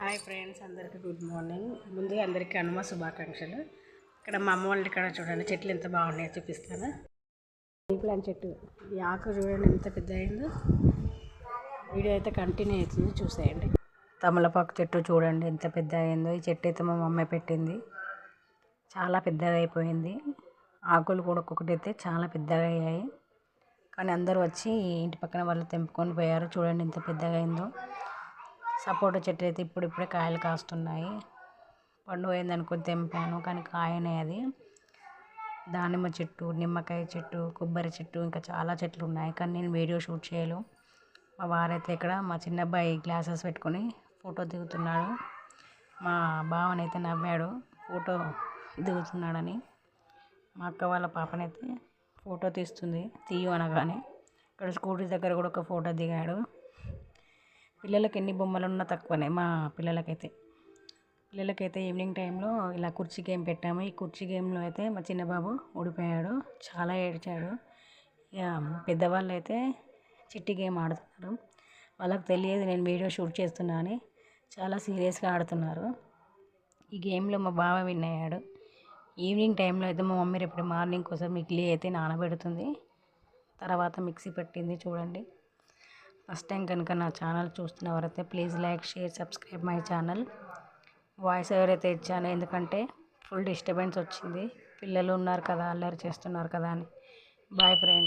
Hi friends అందరికీ good morning. ముందుగా అందరికీ హనుమ శుభాకాంక్షలు. ఇక్కడ మా అమ్మ వాళ్ళ ఇక్కడ చూడండి చెట్లు ఎంత బాగున్నాయో చూపిస్తాను. ప్లాంట్ చెట్టు ఈ ఆకు చూడండి ఎంత పెద్ద అయిందో. వీడియో అయితే కంటిన్యూ అవుతుంది చూసేయండి. తమలపాకు చెట్టు చూడండి ఎంత పెద్ద అయిందో. ఈ చెట్టు అయితే మా మమ్మీ పెట్టింది. చాలా పెద్దగా అయిపోయింది. ఆకులు కూడా ఒక్కొక్కటి అయితే చాలా పెద్దగా అయ్యాయి. కానీ అందరూ వచ్చి ఇంటి పక్కన వాళ్ళు తెంపుకొని పోయారు. చూడండి ఎంత పెద్దగా అయిందో. సపోటా చెట్టు అయితే ఇప్పుడిప్పుడే కాయలు కాస్తున్నాయి. పండు అయింది తెంపాను కానీ కాయనే అది. దానిమ్మ చెట్టు నిమ్మకాయ చెట్టు కొబ్బరి చెట్టు ఇంకా చాలా చెట్లు ఉన్నాయి. కానీ నేను వీడియో షూట్ చేయలేదు. మా వారైతే ఇక్కడ మా చిన్న అబ్బాయి గ్లాసెస్ పెట్టుకొని ఫోటో దిగుతున్నాడు. మా బావనైతే నవ్వాడు ఫోటో దిగుతున్నాడని. మా అక్క వాళ్ళ పాపనైతే ఫోటో తీస్తుంది. తీయు అనగానే ఇక్కడ స్కూటీ దగ్గర కూడా ఒక ఫోటో దిగాడు. పిల్లలకి ఎన్ని బొమ్మలు ఉన్నా తక్కువనే మా పిల్లలకైతే. పిల్లలకైతే ఈవినింగ్ టైంలో ఇలా కుర్చీ గేమ్ పెట్టాము. ఈ కుర్చీ గేమ్లో అయితే మా చిన్న బాబు ఓడిపోయాడు చాలా ఏడ్చాడు. ఇక పెద్దవాళ్ళు అయితే చిట్టి గేమ్ ఆడుతున్నారు. వాళ్ళకి తెలియదు నేను వీడియో షూట్ చేస్తున్నా అని. చాలా సీరియస్గా ఆడుతున్నారు. ఈ గేమ్లో మా బావ విన్ అయ్యాడు. ఈవినింగ్ టైంలో అయితే మా మమ్మీ రేపు మార్నింగ్ కోసం ఇడ్లీ అయితే నానబెడుతుంది. తర్వాత మిక్సీ పెట్టింది చూడండి. ఫస్ట్ టైం కనుక నా channel చూస్తున్నవారైతే please like share subscribe my channel. Voice ఎవరైతే ఇచ్చానో ఎందుకంటే ఫుల్ డిస్టర్బెన్స్ వచ్చింది. పిల్లలు ఉన్నారు కదా అల్లరి చేస్తున్నారు కదా అని. Boy friend.